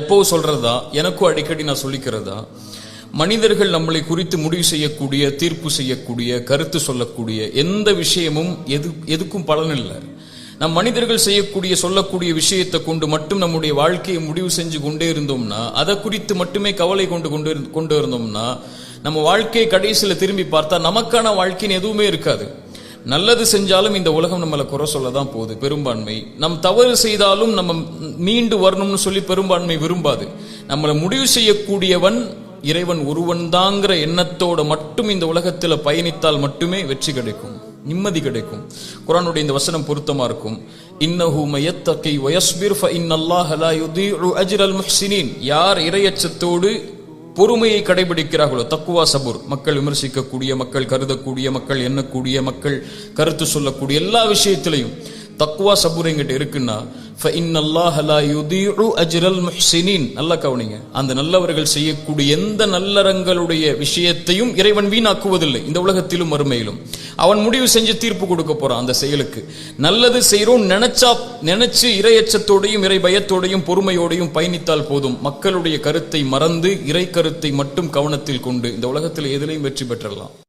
எப்போவும் சொல்றதா? எனக்கும் அடிக்கடி நான் சொல்லிக்கிறதா? மனிதர்கள் நம்மளை குறித்து முடிவு செய்யக்கூடிய தீர்ப்பு செய்யக்கூடிய கருத்து சொல்லக்கூடிய எந்த விஷயமும் எது எதுக்கும் பலன் இல்லை. நம் மனிதர்கள் செய்யக்கூடிய சொல்லக்கூடிய விஷயத்தை கொண்டு மட்டும் நம்முடைய வாழ்க்கையை முடிவு செஞ்சு கொண்டே இருந்தோம்னா அதை குறித்து மட்டுமே கவலை கொண்டு கொண்டு கொண்டு இருந்தோம்னா நம்ம வாழ்க்கையை கடைசியில் திரும்பி பார்த்தா நமக்கான வாழ்க்கைன்னு எதுவுமே இருக்காது. நல்லது செஞ்சாலும் இந்த உலகம் நம்மளை குறை சொல்ல தான் போகுது பெரும்பான்மை. நம் தவறு செய்தாலும் நம்ம மீண்டு வரணும்னு சொல்லி பெரும்பான்மை விரும்பாது. நம்மளை முடிவு செய்யக்கூடியவன் இறைவன் ஒருவன் தாங்கிற எண்ணத்தோட மட்டும் இந்த உலகத்தில் பயணித்தால் மட்டுமே வெற்றி கிடைக்கும் நிம்மதி கிடைக்கும். குரானுடைய இந்த வசனம் பொருத்தமா இருக்கும். இன்னஹு மயத்தகை வயஸ்பிர் ஃப இன்னல்லாஹ லா யுதீஉ அஜ்ரல் முஹ்சினீன். யார் இறையச்சத்தோடு பொறுமையை கடைபிடிக்கிறார்களோ தக்குவா சபூர். மக்கள் விமர்சிக்கக்கூடிய மக்கள் கருதக்கூடிய மக்கள் எண்ணக்கூடிய மக்கள் கருத்து சொல்லக்கூடிய எல்லா விஷயத்திலையும் தக்குவா சபூர் எங்கிட்ட இருக்குன்னா நல்ல கவனிங்க. அந்த நல்லவர்கள் செய்யக்கூடிய எந்த நல்லறங்களுடைய விஷயத்தையும் இறைவன் வீணாக்குவதில்லை. இந்த உலகத்திலும் மறுமையிலும். அவன் முடிவு செஞ்சு தீர்ப்பு கொடுக்க போறான் அந்த செயலுக்கு. நல்லது செய்யறோம் நினைச்சா நினைச்சு இறையச்சத்தோடையும் இறை பயத்தோடையும் பொறுமையோடையும் பயணித்தால் போதும். மக்களுடைய கருத்தை மறந்து இறை கருத்தை மட்டும் கவனத்தில் கொண்டு இந்த உலகத்தில் எதிலையும் வெற்றி பெற்றலாம்